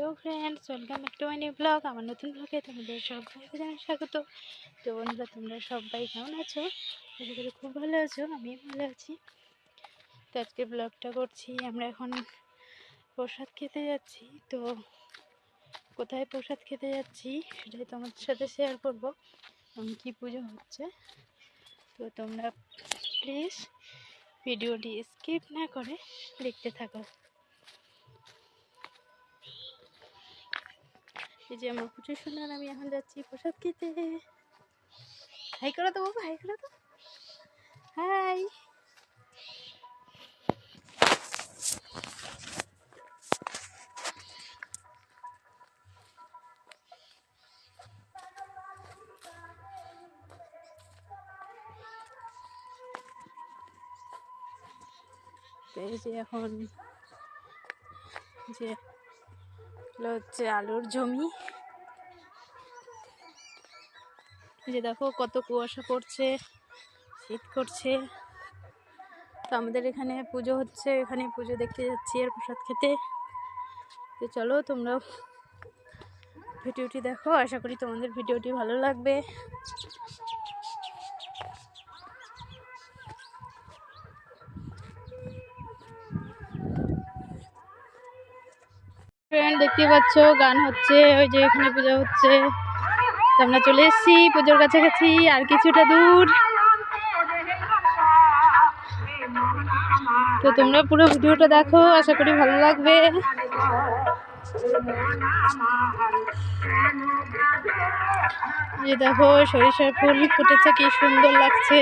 Hello friends welcome back to my new blog আমার নতুন ব্লগে তোমাদের সবাইকে জানাই স্বাগত। তো বন্ধুরা, তোমরা সবাই কেমন আছো? আশা করি খুব ভালো আছো, আমিও ভালো আছি। তো আজকে ব্লগটা করছি, আমরা এখন প্রসাদ খেতে যাচ্ছি। তো কোথায় প্রসাদ খেতে যাচ্ছি সেটাই তোমাদের সাথে শেয়ার করব, এবং কী পুজো হচ্ছে। তো তোমরা প্লিজ ভিডিওটি স্কিপ না করে দেখতে থাকো। এই যে আমার প্রচুর সুন্দর, আমি এখন যাচ্ছি প্রসাদ খেতে। হাই করো তো বাবা, হাই করো তো। হাই। এই যে এখন যে এগুলো হচ্ছে আলুর জমি। যে দেখো কত কুয়াশা পড়ছে, শীত করছে। তো আমাদের এখানে পুজো হচ্ছে, এখানে পুজো দেখতে যাচ্ছি আর প্রসাদ খেতে। তো চলো তোমরা ভিডিওটি দেখো। আশা করি তোমাদের ভিডিওটি ভালো লাগবে। ফ্রেন্ড দেখতে পাচ্ছ, গান হচ্ছে, ওই যে এখানে পূজা হচ্ছে। আমরা চলে এসেছি, পুজোর কাছাকাছি আর কিছুটা দূর। তো তোমরা পুরো ভিডিওটা দেখো, আশা করি ভালো লাগবে। দেখো, সরিষার ফুল ফুটেছে, কি সুন্দর লাগছে।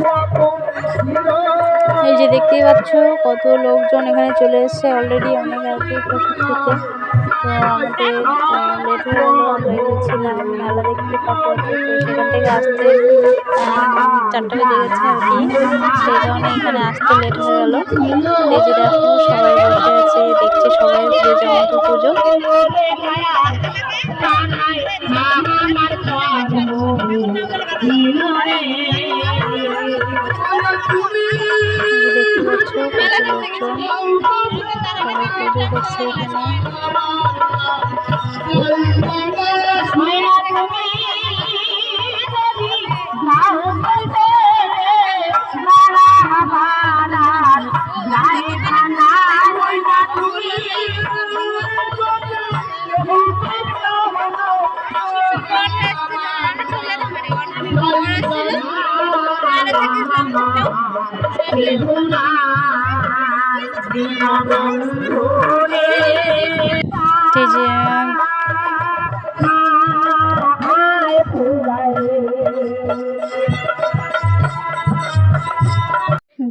যে দেখতেই পাচ্ছ কত লোকজন এখানে চলে এসেছে অলরেডি অনেক আগে প্রসাদ খেতে। তো আমাদের লেট হয়ে গেলো, আমরা গেছিলাম মেলা দেখতে পাবো। তো সেখান থেকে আসতে চারটা বেজে গেছে আর কি। সেই কারণে এখানে আসতে লেট হয়ে গেলো। এই যে সবাই বসে আছে, দেখছে সবাই যে যেমন পুজো। পুজো করছে এখানে। এই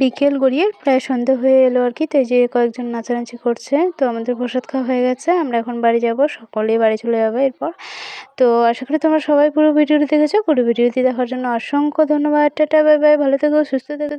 বিকেল গড়িয়ে প্রায় সন্ধে হয়ে এলো আর কি। তো যে কয়েকজন নাচানাচি করছে, তো আমাদের প্রসাদ খাওয়া হয়ে গেছে। আমরা এখন বাড়ি যাব, সকলেই বাড়ি চলে যাব এরপর। তো আশা করি তোমরা সবাই পুরো ভিডিওটি দেখেছ। পুরো ভিডিওটি দেখার জন্য অসংখ্য ধন্যবাদ। Tata, bye bye. ভালো থেকো, সুস্থ থেকো।